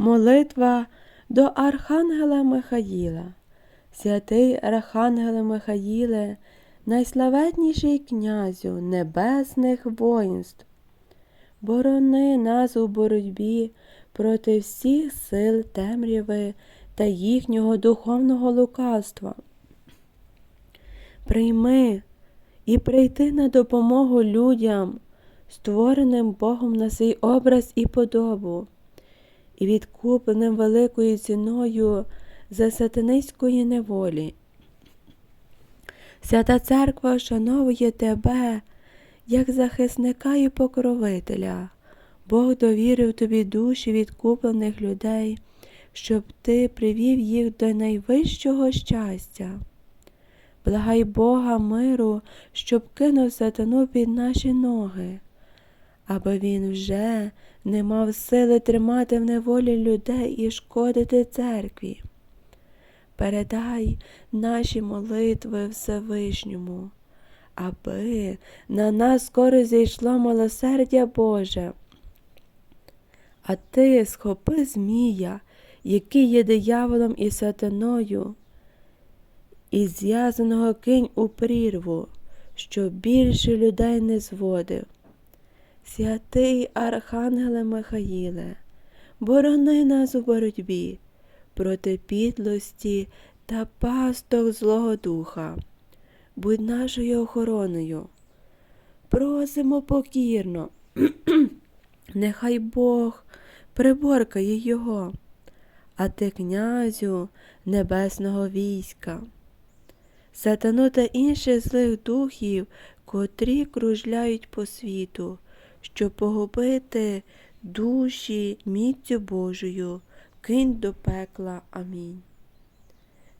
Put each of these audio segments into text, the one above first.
Молитва до Архангела Михаїла. Святий Архангеле Михаїле, найславетніший князю небесних воїнств. Борони нас у боротьбі проти всіх сил темряви та їхнього духовного лукавства. Прийми і прийти на допомогу людям, створеним Богом на свій образ і подобу, і відкупленим великою ціною за сатанинської неволі. Свята Церква вшановує тебе як захисника і покровителя. Бог довірив тобі душі відкуплених людей, щоб ти привів їх до найвищого щастя. Благай Бога миру, щоб кинув сатану під наші ноги, аби він вже не мав сили тримати в неволі людей і шкодити церкві. Передай наші молитви Всевишньому, аби на нас скоро зійшло милосердя Боже. А ти схопи Змія, який є дияволом і сатаною, і зв'язаного кинь у прірву, щоб більше людей не зводив. Святий Архангеле Михаїле, борони нас у боротьбі проти підлості та пасток Злого Духа. Будь нашою охороною. Просимо покірно, нехай Бог приборкає його, а ти, князю небесного війська. Сатану та інших злих духів, котрі кружляють по світу, щоб погубити душі міттю Божою, кинь до пекла. Амінь.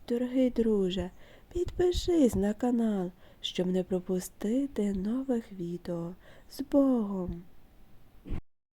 Дорогий друже, підпишись на канал, щоб не пропустити нових відео з Богом.